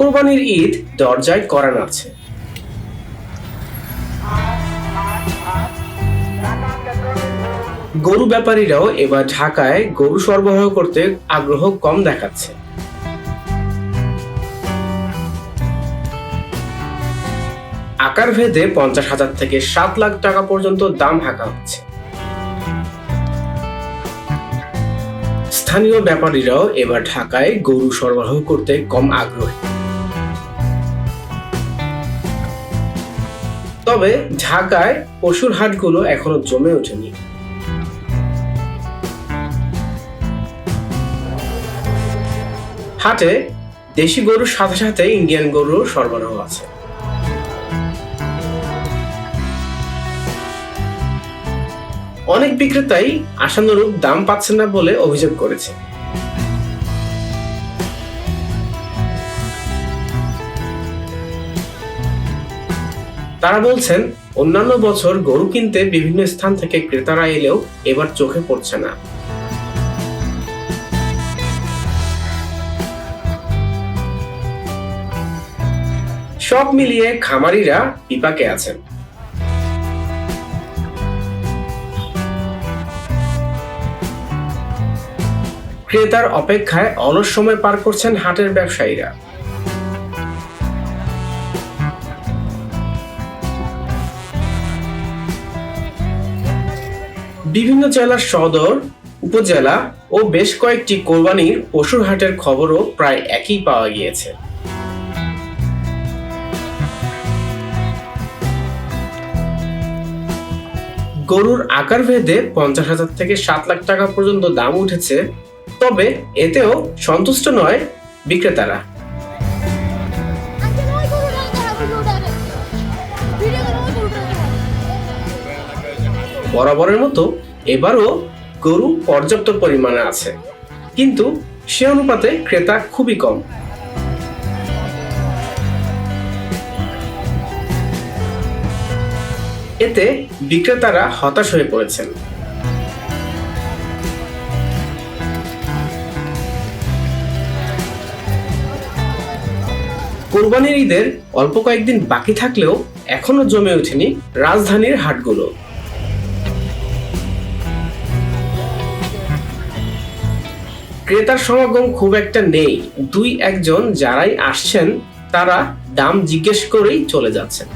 কোরবানির ঈদ দরজায় করা নাড়ছে গরু ব্যাপারীরাও এবার ঢাকায় গরু সরবরাহ করতে আগ্রহ কম দেখাচ্ছে। আকার ভেদে পঞ্চাশ হাজার থেকে সাত লাখ টাকা পর্যন্ত দাম হাঁকা হচ্ছে। স্থানীয় ব্যাপারীরাও এবার ঢাকায় গরু সরবরাহ করতে কম আগ্রহী। তবে ঢাকায় পশুর হাটগুলো এখনও জমে ওঠেনি। হাটে দেশি গরুর সাথে সাথে ইন্ডিয়ান গরুর সরবরাহ আছে। অনেক বিক্রেতাই আশানুরূপ দাম পাচ্ছেন না বলে অভিযোগ করেছে। তারা বলছেন, অন্যান্য বছর গরু কিনতে বিভিন্ন স্থান থেকে ক্রেতারা এলেও এবার চোখে পড়ছে না। সব মিলিয়ে খামারিরা বিপাকে আছেন। ক্রেতার অপেক্ষায় অলস সময় পার করছেন হাটের ব্যবসায়ীরা। বিভিন্ন জেলার সদর, উপজেলা ও বেশ কয়েকটি কোরবানির পশুর হাটের খবরও প্রায় একই পাওয়া গিয়েছে। গরুর আকার ভেদে পঞ্চাশ হাজার থেকে সাত লাখ টাকা পর্যন্ত দাম উঠেছে, তবে এতেও সন্তুষ্ট নয় বিক্রেতারা। বরাবরের মতো এবারও গরু পর্যাপ্ত পরিমাণে আছে। কিন্তু সে অনুপাতে ক্রেতা খুবই কম। এতে বিক্রেতারা হতাশ হয়ে পড়েছেন। কোরবানির ঈদের অল্প কয়েকদিন বাকি থাকলেও এখনও জমে ওঠেনি রাজধানীর হাটগুলো। ক্রেতার সমাগম খুব একটা নেই। দুই একজন যারাই আসছেন, তারা দাম জিজ্ঞেস করেই চলে যাচ্ছেন।